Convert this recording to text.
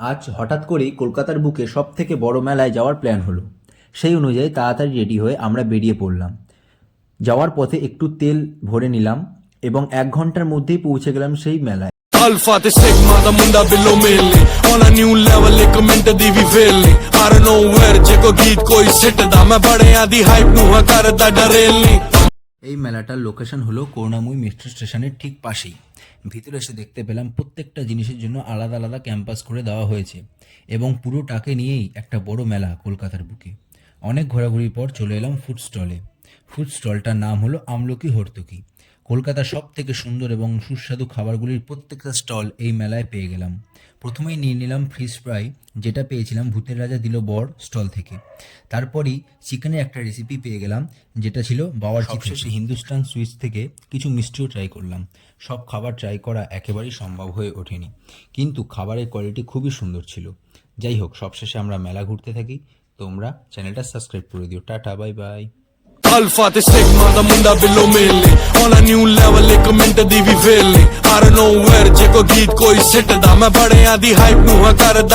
আজ হঠাৎ করেই কলকাতার বুকে সব থেকে বড় মেলায় যাওয়ার প্ল্যান হলো সেই অনুযায়ী তাড়াতাড়ি রেডি হয়ে আমরা বেরিয়ে পড়লাম যাওয়ার পথে একটু তেল ভরে নিলাম এবং এক ঘন্টার মধ্যেই পৌঁছে গেলাম সেই মেলায় Alpha ਤੇ sigma ਦਾ ਮੁੰਡਾ ਬਿੱਲੋ ਮੇਲੇ on a new level ਇੱਕ ਮਿੰਟ ਦੀ ਵੀ ਵੇਲੇ I don't know where ਜੇ ਕੋ ਗੀਤ ਕੋਈ ਸਿੱਟਦਾ ਮੈਂ ਬੜਿਆਂ ਦੀ ਹਾਈਪ ਨੂੰ ਹਾਂ ਕਰਦਾ ਡਰੇਲੀ এই মেলাটার লোকেশন হলো করুণাময়ী মেট্রো স্টেশনের ঠিক পাশেই। ভিতরে এসে দেখতে পেলাম প্রত্যেকটা জিনিসের জন্য আলাদা আলাদা ক্যাম্পাস করে দেওয়া হয়েছে এবং পুরোটাকে নিয়েই একটা বড় মেলা কলকাতার বুকে। অনেক ঘোরাঘুরির পর চলে এলাম ফুড স্টলে ফুড স্টলটার নাম হলো আমলকি হর্তকি। কলকাতার সব থেকে সুন্দর এবং সুস্বাদু খাবারগুলির প্রত্যেকটা স্টল এই মেলায় পেয়ে গেলাম। প্রথমেই নিয়ে নিলাম ফিশ ফ্রাই, যেটা পেয়েছিলাম ভূতের রাজা দিল বর স্টল থেকে। তারপরই চিকেনের একটা রেসিপি পেয়ে গেলাম, যেটা ছিল বাবার সবশেষে হিন্দুস্তান সুইটস থেকে কিছু মিষ্টিও ট্রাই করলাম। সব খাবার ট্রাই করা একেবারেই সম্ভব হয়ে ওঠেনি। কিন্তু খাবারের কোয়ালিটি খুবই সুন্দর ছিল। যাই হোক, সবশেষে আমরা মেলা ঘুরতে থাকি। তোমরা চ্যানেলটা সাবস্ক্রাইব করে দিও। টাটা বাই বাই ਅਲਫਾ ਤੇ ਸਿਗਮਾ ਦਾ ਮੁੰਡਾ ਬਿੱਲੋ ਮੇਲੇ। On a ਨਿਊ ਲੈਵਲ ਇੱਕ ਮਿੰਟ ਦੀ ਵੀ ਵੇਲੇ। ਨੇ don't know where, ਜੇ ਕੋ ਗੀਤ ਕੋਈ ਸਿੱਟਦਾ, ਮੈਂ ਬੜਿਆਂ ਦੀ ਹਾਈਪ ਨੂੰ ਹਾਂ ਕਰਦਾ।